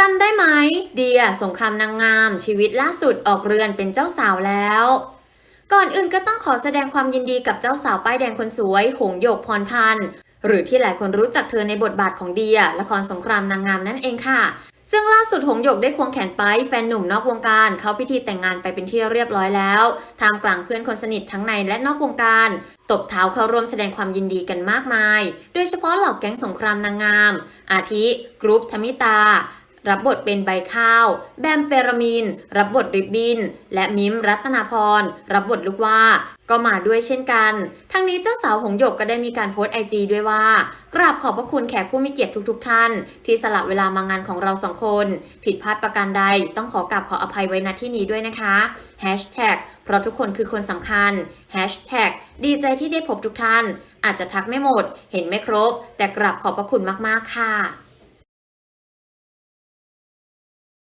จำได้ไหม เดียสงครามนางงามชีวิตล่าสุดออกเรือนเป็นเจ้าสาวแล้ว ก่อนอื่นก็ต้องขอแสดงความยินดีกับเจ้าสาวป้ายแดงคนสวย หงโยกพรพันธ์หรือที่หลายคนรู้จักเธอในบทบาทของเดีย ละครสงครามนางงามนั่นเองค่ะ ซึ่งล่าสุดหงหยกได้ควงแขนไปแฟนหนุ่มนอกวงการ เข้าพิธีแต่งงานไปเป็นที่เรียบร้อยแล้วทามกลางเพื่อนคนสนิททั้งในและนอกวงการ ตบเท้าเข้าร่วมแสดงความยินดีกันมากมาย โดยเฉพาะเหล่าแก๊งสงครามนางงาม อาทิ กรุ๊ปธมิตา รับบทเป็นใบข้าว แบมเปรามิน รับบทริบบิน และมิมรัตนาพร รับบทลูกว่า ก็มาด้วยเช่นกัน ทั้งนี้เจ้าสาวหงหยกก็ได้มีการโพสต์ไอจีด้วยว่า กราบขอบพระคุณแขกผู้มีเกียรติทุกๆทท่าน ที่สละเวลามางานของเราสองคน ผิดพลาดประการใดต้องขอกราบขออภัยไว้ณที่นี้ด้วยนะคะ Hashtag เพราะทุกคนคือคนสำคัญ Hashtag ดีใจที่ได้พบทุกท่าน อาจจะทักไม่หมด เห็นไม่ครบ แต่กราบขอบพระคุณมากๆค่ะ